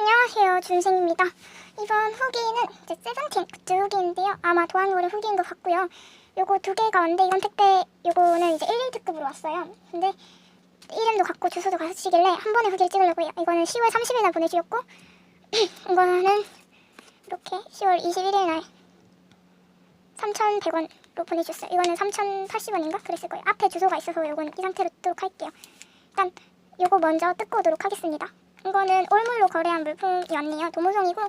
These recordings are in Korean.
안녕하세요 준생입니다. 이번 후기는 이제 세븐틴 굿즈 후기인데요. 아마 도안고래 후기인 것 같고요. 요거 두 개가 왔는데 이건 택배 요거는 이제 1일 특급으로 왔어요. 근데 이름도 갖고 주소도 가시길래 한 번에 후기를 찍으려고 해요. 이거는 10월 30일 날 보내주셨고 이거는 이렇게 10월 21일 날 3,100원로 보내주셨어요. 이거는 3,080원인가? 그랬을 거예요. 앞에 주소가 있어서 요거는 이 상태로 뜯도록 할게요. 일단 요거 먼저 뜯고 오도록 하겠습니다 이거는 올물로 거래한 물품이 왔네요. 도무송이고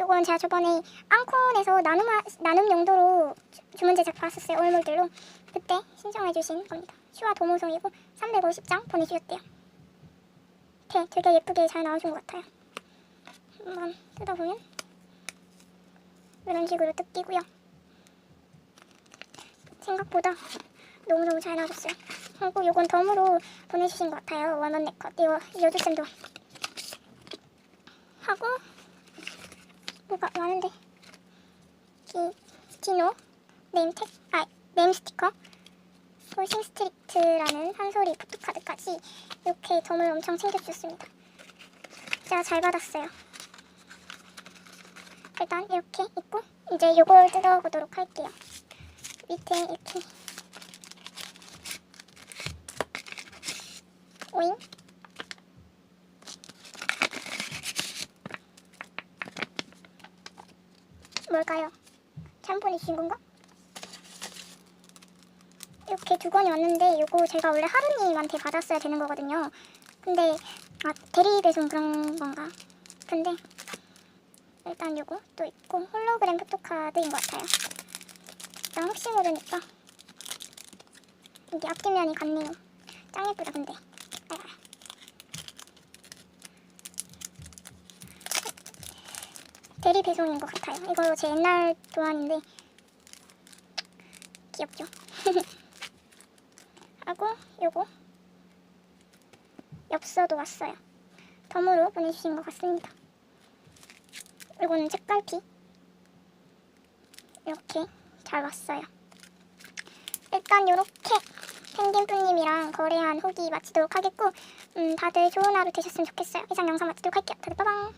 요건 제가 저번에 앙콘에서 나눔 나눔 용도로 주- 주문 제작 받았었어요. 올물들로 그때 신청해주신 겁니다. 슈와 도무송이고 350장 보내주셨대요. 이렇게 되게 예쁘게 잘 나와준 것 같아요. 한번 뜯어보면 이런 식으로 뜯기고요. 생각보다 너무너무 잘 나와줬어요. 그리고 요건 덤으로 보내주신 것 같아요. 원원 네컷 이거 여주쌤도 하고 뭐가 많은데? 기, 디노? 네임택 아 네임 스티커? 폴싱 스트리트라는 한소리 포토카드까지 이렇게 덤을 엄청 챙겨주셨습니다. 제가 잘 받았어요. 일단 이렇게 있고 이제 요걸 뜯어보도록 할게요. 밑에 이렇게. 오잉 뭘까요? 보내주신 건가? 이렇게 두 권이 왔는데 이거 제가 원래 하루님한테 받았어야 되는 거거든요. 근데 아 대리 배송 그런 건가? 근데 일단 요거 또 있고 홀로그램 포토카드인 것 같아요. 일단 혹시 모르니까 이게 앞뒷면이 같네요. 짱 예쁘다 근데. 대리 배송인 것 같아요. 이거 제 옛날 도안인데 귀엽죠? 하고 요거 엽서도 왔어요. 덤으로 보내주신 것 같습니다. 이거는 책갈피 이렇게 잘 왔어요. 일단 이렇게 펭귄뿌님이랑 거래한 후기 마치도록 하겠고 음, 다들 좋은 하루 되셨으면 좋겠어요. 이상 영상 마치도록 할게요. 다들 빠방